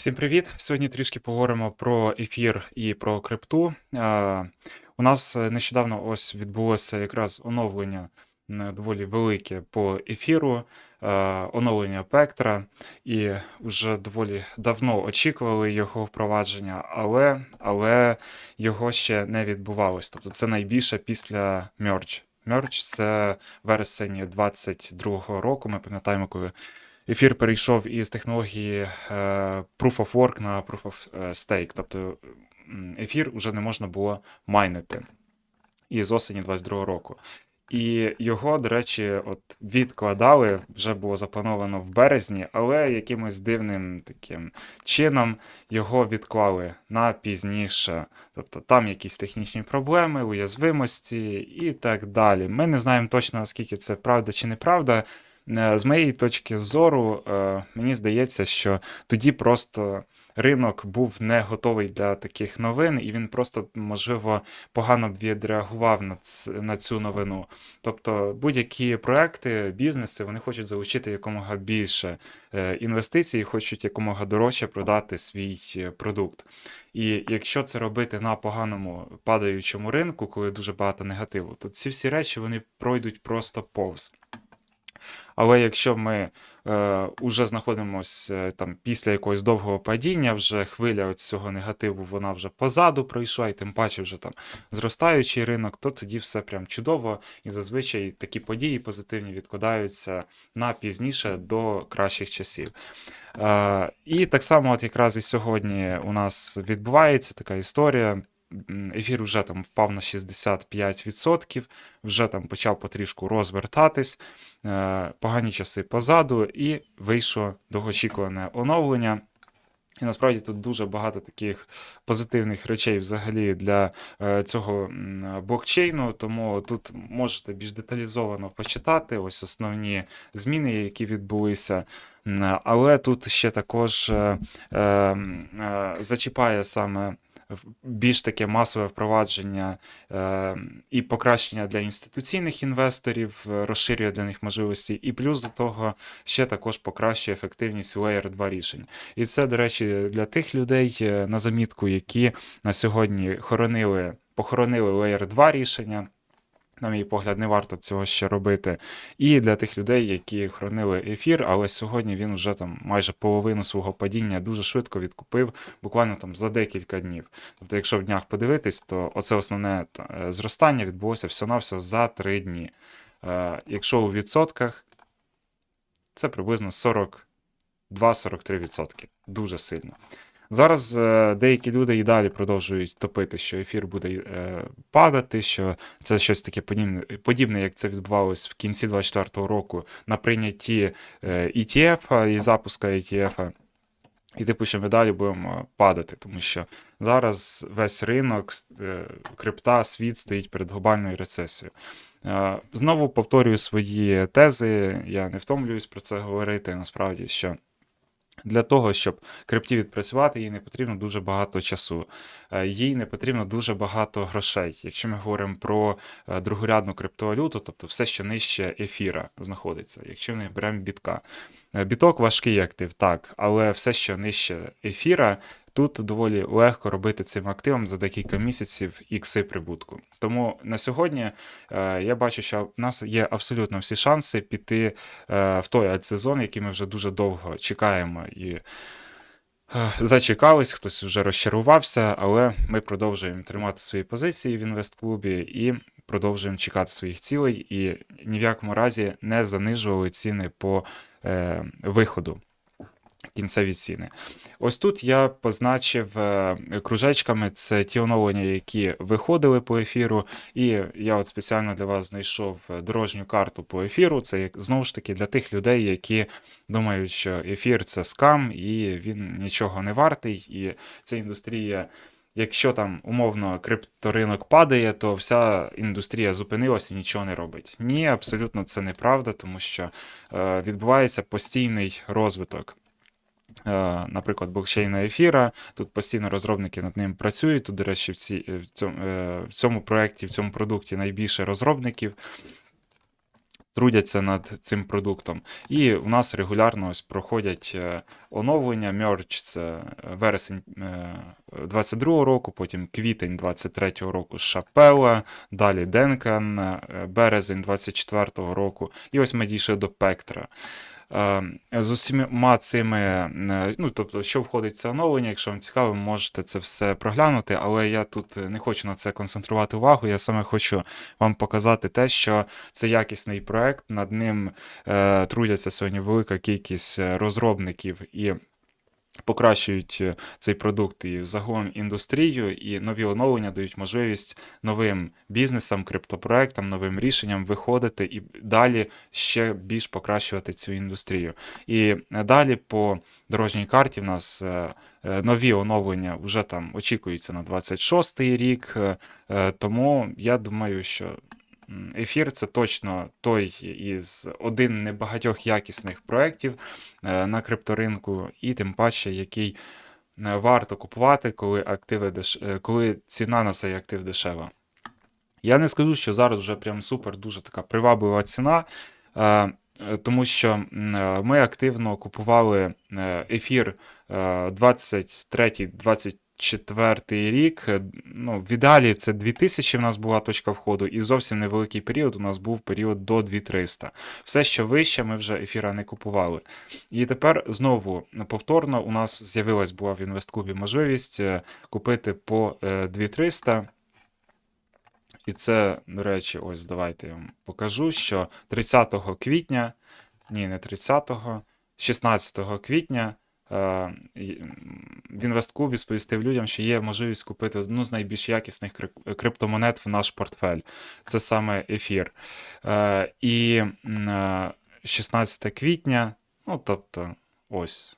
Всім привіт! Сьогодні трішки поговоримо про ефір і про крипту. У нас е, нещодавно ось відбулося якраз оновлення доволі велике по ефіру, е, оновлення Пектра, і вже доволі давно очікували його впровадження, але, але його ще не відбувалось. Тобто це найбільше після Merge. Merge – це вересень 22-го року. Ми пам'ятаємо, коли ефір перейшов із технології е, Proof of Work на Proof of е, Stake. Тобто ефір вже не можна було майнити із осені 22 року. І його, до речі, от відкладали, вже було заплановано в березні, але якимось дивним таким чином його відклали на пізніше. Тобто там якісь технічні проблеми, уязвимості і так далі. Ми не знаємо точно, наскільки це правда чи неправда. Е, З моєї точки зору, е, мені здається, що тоді просто ринок був не готовий для таких новин, і він просто, можливо, погано б відреагував на цю новину. Тобто будь-які проекти, бізнеси, вони хочуть залучити якомога більше е, інвестицій, хочуть якомога дорожче продати свій продукт. І якщо це робити на поганому падаючому ринку, коли дуже багато негативу, то ці всі речі вони пройдуть просто повз. Але якщо ми е, уже знаходимося е, там після якогось довгого падіння, вже хвиля цього негативу, вона вже позаду пройшла, і тим паче вже там зростаючий ринок, то тоді все прям чудово. І зазвичай такі події позитивні відкладаються на пізніше до кращих часів. Е, і так само, от якраз і сьогодні у нас відбувається така історія. Ефір вже там впав на 65%, вже там почав потрішку розвертатись, е, погані часи позаду, і вийшло довгоочікуване оновлення. І насправді тут дуже багато таких позитивних речей взагалі для е, цього блокчейну, тому тут можете більш деталізовано почитати ось основні зміни, які відбулися. Але тут ще також е, зачіпає саме більш таке масове впровадження е, і покращення для інституційних інвесторів, е, розширює для них можливості, і плюс до того ще також покращує ефективність Layer 2 рішень. І це, до речі, для тих людей е, на замітку, які на сьогодні хоронили, похоронили Layer 2 рішення. На мій погляд, не варто цього ще робити. І для тих людей, які хранили ефір, але сьогодні він вже там майже половину свого падіння дуже швидко відкупив, буквально там за декілька днів. Тобто, якщо в днях подивитись, то оце основне е, зростання відбулося всього-навсього за 3 дні. Е, Якщо у відсотках, це приблизно 42-43%. Дуже сильно. Зараз е, деякі люди і далі продовжують топити, що ефір буде е, падати, що це щось таке подібне, як це відбувалось в кінці 24-го року на прийнятті е, ETF і запуска ETF. І типу, що ми далі будемо падати, тому що зараз весь ринок е, крипта, світ стоїть перед глобальною рецесією. Е, Знову повторюю свої тези, я не втомлююсь про це говорити, насправді, що для того, щоб крипті відпрацювати, їй не потрібно дуже багато часу, Е, їй не потрібно дуже багато грошей. Якщо ми говоримо про е, другорядну криптовалюту, тобто все, що нижче ефіра знаходиться, якщо не беремо бітка. Е, Біток важкий актив, так, але все, що нижче ефіра, тут доволі легко робити цим активом за декілька місяців ікси прибутку. Тому на сьогодні е, я бачу, що в нас є абсолютно всі шанси піти е, в той альтсезон, який ми вже дуже довго чекаємо і е, зачекались, хтось вже розчарувався, але ми продовжуємо тримати свої позиції в інвестклубі і продовжуємо чекати своїх цілей і ні в якому разі не занижували ціни по виходу. Кінцеві ціни. Ось тут я позначив е, кружечками це ті оновлення, які виходили по ефіру. І я от спеціально для вас знайшов е, дорожню карту по ефіру. Це знову ж таки для тих людей, які думають, що ефір це скам і він нічого не вартий. І ця індустрія, якщо там умовно крипторинок падає, то вся індустрія зупинилася і нічого не робить. Ні, абсолютно це неправда, тому що е, відбувається постійний розвиток наприклад, блокчейна ефіра. Тут постійно розробники над ним працюють. Тут, до речі, в, ці, в, цьому, е, в цьому проєкті, в цьому продукті найбільше розробників. трудяться над цим продуктом. І у нас регулярно ось проходять е, оновлення. Мерч це вересень е, 22 року, потім квітень 23 року Шапела, далі Денкан, е, березень 24 року. І ось ми дійшли до Пектра. Е, З усіма цими, е, ну тобто, що входить в це оновлення, якщо вам цікаво, можете це все проглянути, але я тут не хочу на це концентрувати увагу. Я саме хочу вам показати те, що це якісний проект, над ним е, трудяться сьогодні велика кількість розробників і. Покращують е, цей продукт і загалом індустрію, і нові оновлення дають можливість новим бізнесам, криптопроектам, новим рішенням виходити і далі ще більш покращувати цю індустрію. І е, далі по дорожній карті в нас е, нові оновлення вже там очікуються на 26-й рік. Тому я думаю, що ефір це точно той із один небагатьох якісних проєктів е, на крипторинку, і тим паче, який е, варто купувати, коли активи деш... Е, коли ціна на цей актив дешева. Я не скажу, що зараз вже прям супер дуже така приваблива ціна. Тому що ми активно купували ефір 23, 24 Четвертий рік, ну, в ідеалі це 2000 в нас була точка входу, і зовсім невеликий період у нас був період до 2300. Все, що вище, ми вже ефіра не купували. І тепер знову повторно у нас з'явилась була в інвесткубі можливість е, купити по е, 2300. І це, до речі, ось давайте я вам покажу, що 30 квітня, ні, не 30, 16 квітня в інвесткубі сповістив людям, що є можливість купити одну з найбільш якісних криптомонет в наш портфель. Це саме ефір. Е, І е, 16 квітня, ну тобто, ось.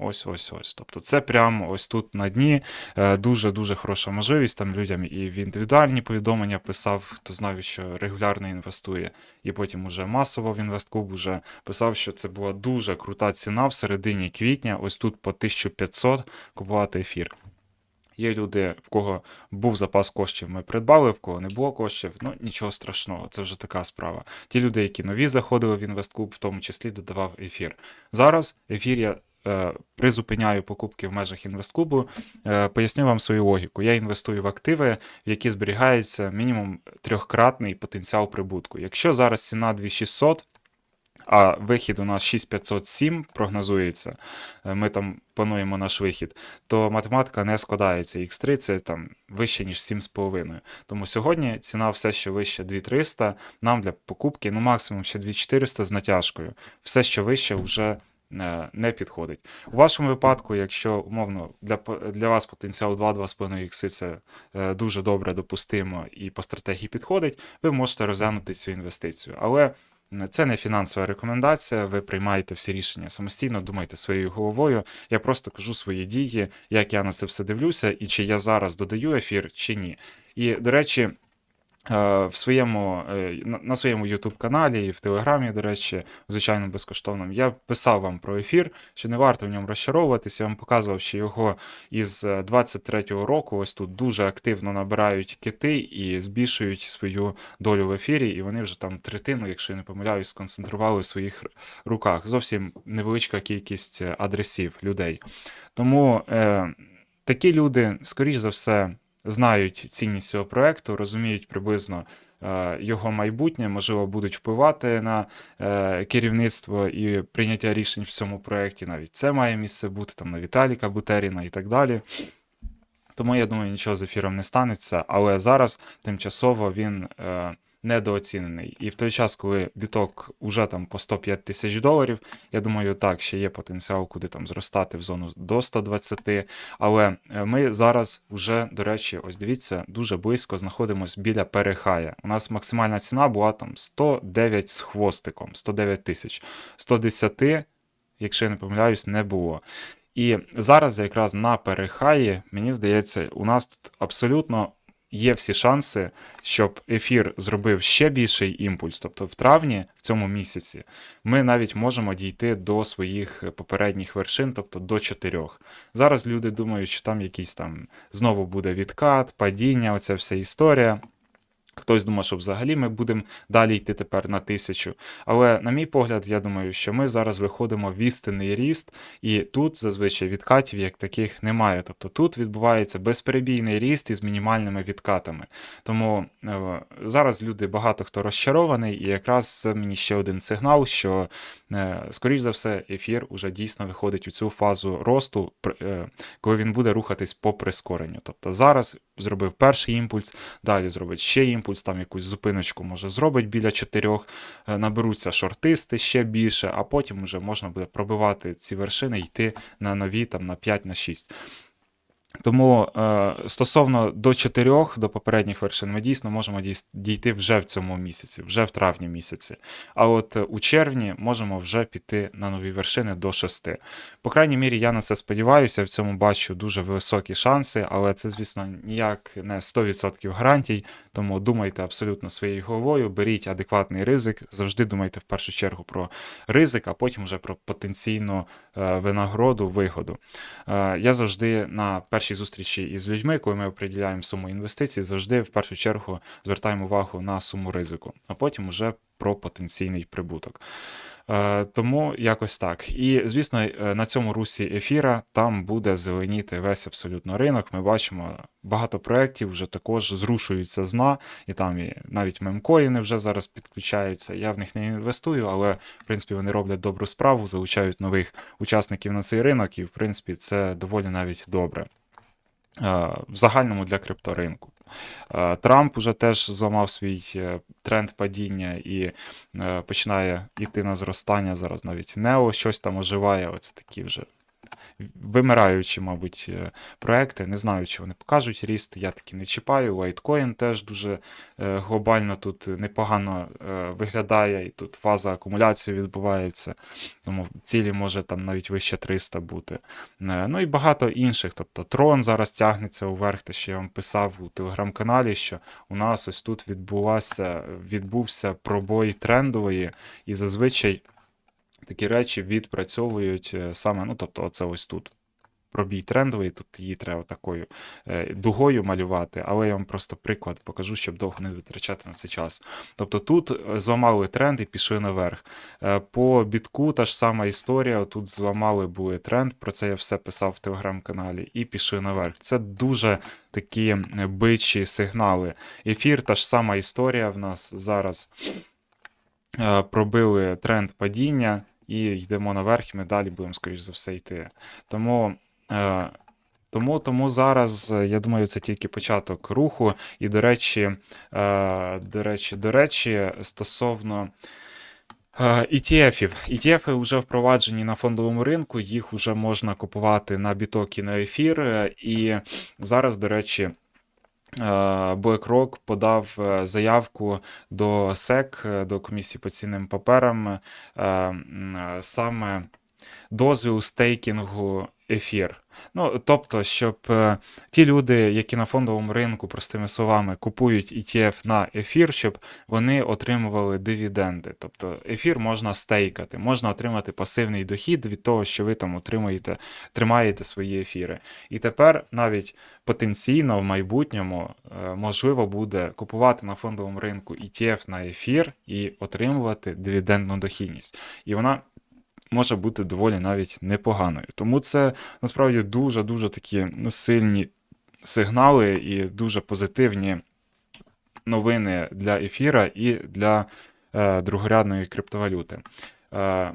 Ось, ось, ось. Тобто це прямо ось тут на дні. Дуже-дуже хороша можливість там людям і в індивідуальні повідомлення писав, хто знав, що регулярно інвестує, і потім уже масово в інвесткуб уже писав, що це була дуже крута ціна в середині квітня. Ось тут по 1500 купувати ефір. Є люди, в кого був запас коштів, ми придбали, в кого не було коштів, ну нічого страшного, це вже така справа. Ті люди, які нові заходили в інвесткуб, в тому числі додавав ефір. Зараз ефір я призупиняю покупки в межах інвесткубу. Е, поясню вам свою логіку. Я інвестую в активи, в які зберігається мінімум трьохкратний потенціал прибутку. Якщо зараз ціна 2600, а вихід у нас 6507 прогнозується, е, ми там плануємо наш вихід, то математика не складається. X3 це там вище, ніж 7,5. Тому сьогодні ціна все, що вище 2300, нам для покупки, ну максимум ще 2400 з натяжкою. Все, що вище, вже е, не підходить. У вашому випадку, якщо умовно для, для вас потенціал 2-2,5 ікси це е, дуже добре допустимо і по стратегії підходить, ви можете розглянути цю інвестицію. Але це не фінансова рекомендація, ви приймаєте всі рішення самостійно, думайте своєю головою. Я просто кажу свої дії, як я на це все дивлюся, і чи я зараз додаю ефір, чи ні. І, до речі, е, в своєму, е, на- своєму YouTube каналі і в Телеграмі, до речі, звичайно, безкоштовному, я писав вам про ефір, що не варто в ньому розчаровуватися. Я вам показував, що його із е, 23-го року ось тут дуже активно набирають кити і збільшують свою долю в ефірі, і вони вже там третину, якщо я не помиляюсь, сконцентрували в своїх руках. Зовсім невеличка кількість е, адресів людей. Тому е, такі люди, скоріш за все, знають цінність цього проекту, розуміють приблизно. е, Його майбутнє, можливо, будуть впливати на е, керівництво і прийняття рішень в цьому проєкті. Навіть це має місце бути там на Віталіка Бутеріна і так далі. Тому я думаю, нічого з ефіром не станеться, але зараз тимчасово він е, недооцінений. І в той час, коли біток уже там по 105 тисяч доларів, я думаю, так, ще є потенціал, куди там зростати в зону до 120. Але е, ми зараз вже, до речі, ось дивіться, дуже близько знаходимося біля перехая. У нас максимальна ціна була там 109 з хвостиком, 109 тисяч. 110, якщо я не помиляюсь, не було. І зараз якраз на перехаї, мені здається, у нас тут абсолютно є всі шанси, щоб ефір зробив ще більший імпульс. Тобто в травні, в цьому місяці, ми навіть можемо дійти до своїх попередніх вершин, тобто до чотирьох. Зараз люди думають, що там якийсь там знову буде відкат, падіння, оця вся історія. Хтось думає, що взагалі ми будемо далі йти тепер на тисячу. Але, на мій погляд, я думаю, що ми зараз виходимо в істинний ріст, і тут зазвичай відкатів як таких немає. Тобто тут відбувається безперебійний ріст із мінімальними відкатами. Тому е, зараз люди багато хто розчарований, і якраз це мені ще один сигнал, що, е, скоріш за все, ефір уже дійсно виходить у цю фазу росту, е, коли він буде рухатись по прискоренню. Тобто зараз зробив перший імпульс, далі зробить ще імпульс, там якусь зупиночку може зробить біля чотирьох, е, наберуться шортисти ще більше, а потім вже можна буде пробивати ці вершини, йти на нові там на 5 на 6. Тому е, стосовно до 4, до попередніх вершин, ми дійсно можемо дійти вже в цьому місяці, вже в травні місяці. А от е, у червні можемо вже піти на нові вершини до 6. По крайній мірі, я на це сподіваюся, в цьому бачу дуже високі шанси, але це, звісно, ніяк не 100% гарантій. Тому думайте абсолютно своєю головою, беріть адекватний ризик, завжди думайте в першу чергу про ризик, а потім вже про потенційну винагороду, вигоду. Е, Я завжди на першій зустрічі із людьми, коли ми оприділяємо суму інвестицій, завжди в першу чергу звертаємо увагу на суму ризику, а потім вже про потенційний прибуток. Е, Тому якось так. І звісно, е, на цьому русі ефіра там буде зеленіти весь абсолютно ринок. Ми бачимо багато проєктів вже також зрушуються з дна, і там і навіть мемкоїни вже зараз підключаються. Я в них не інвестую, але в принципі вони роблять добру справу, залучають нових учасників на цей ринок, і в принципі це доволі навіть добре. Е, В загальному для крипторинку. Е, Трамп уже теж зламав свій е, тренд падіння і е, починає йти на зростання. Зараз навіть Нео щось там оживає. Оце такі вже вимираючі, мабуть, е, проекти. Не знаю, чи вони покажуть ріст. Я таки не чіпаю. Litecoin теж дуже е, глобально тут непогано е, виглядає, і тут фаза акумуляції відбувається. Тому цілі може там навіть вище 300 бути. Ну і багато інших. Тобто Трон зараз тягнеться уверх, те, що я вам писав у телеграм-каналі, що у нас ось тут відбувався, відбувся пробой трендової, і зазвичай такі речі відпрацьовують е, саме, ну тобто, оце ось тут. Пробій трендовий, тут її треба такою е, дугою малювати, але я вам просто приклад покажу, щоб довго не витрачати на це час. Тобто тут е, зламали тренд і пішли наверх. По бітку та ж сама історія. Тут зламали були тренд, про це я все писав в телеграм-каналі, і пішли наверх. Це дуже такі бичі сигнали. Ефір, та ж сама історія в нас зараз пробили тренд падіння і йдемо наверх, і ми далі будемо, скоріш за все, йти. Тому. е, Тому, тому зараз, е, я думаю, це тільки початок руху. І, до речі, е, до речі, до речі, стосовно е, ETF-ів. ETF вже впроваджені на фондовому ринку, їх вже можна купувати на біток і на ефір. е, І зараз, до речі, е, BlackRock подав е, заявку до SEC, е, до комісії по цінним паперам, саме дозвіл стейкінгу ефір. Ну, тобто, щоб е, ті люди, які на фондовому ринку, простими словами, купують ETF на ефір, щоб вони отримували дивіденди. Тобто ефір можна стейкати, можна отримати пасивний дохід від того, що ви там отримуєте, тримаєте свої ефіри. І тепер навіть потенційно в майбутньому е, можливо буде купувати на фондовому ринку ETF на ефір і отримувати дивідендну дохідність. І вона може бути доволі навіть непоганою. Тому це насправді дуже-дуже такі ну, сильні сигнали і дуже позитивні новини для ефіра і для е, другорядної криптовалюти. Е,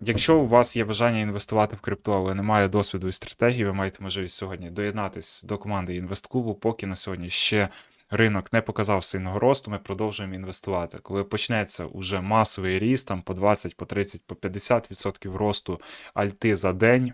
Якщо у вас є бажання інвестувати в крипту, але немає досвіду і стратегії, ви маєте можливість сьогодні доєднатись до команди інвестклубу, поки на сьогодні ще ринок не показав сильного росту, ми продовжуємо інвестувати. Коли почнеться уже масовий ріст, там по 20, по 30, по 50% росту альти за день.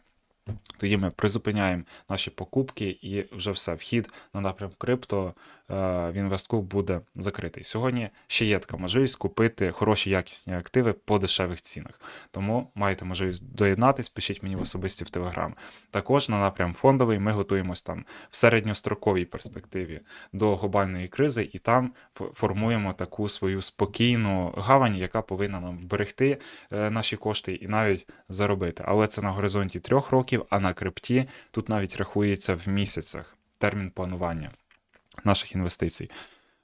Тоді ми призупиняємо наші покупки і вже все. Вхід на напрям крипто е, в інвестклуб буде закритий. Сьогодні ще є така можливість купити хороші якісні активи по дешевих цінах. Тому маєте можливість доєднатись, пишіть мені в особисті в Телеграм. Також на напрям фондовий ми готуємось там в середньостроковій перспективі до глобальної кризи, і там формуємо таку свою спокійну гавань, яка повинна нам вберегти е, наші кошти і навіть заробити. Але це на горизонті трьох років, а на крипті тут навіть рахується в місяцях термін планування наших інвестицій.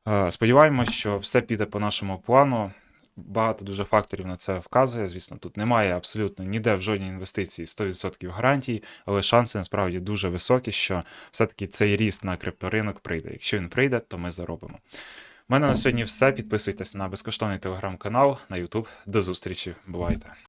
Е, Сподіваємось, що все піде по нашому плану. Багато дуже факторів на це вказує. Звісно, тут немає абсолютно ніде в жодній інвестиції 100% гарантій, але шанси насправді дуже високі, що все-таки цей ріст на крипторинок прийде. Якщо він прийде, то ми заробимо. У мене на сьогодні все. Підписуйтесь на безкоштовний телеграм-канал на YouTube. До зустрічі. Бувайте!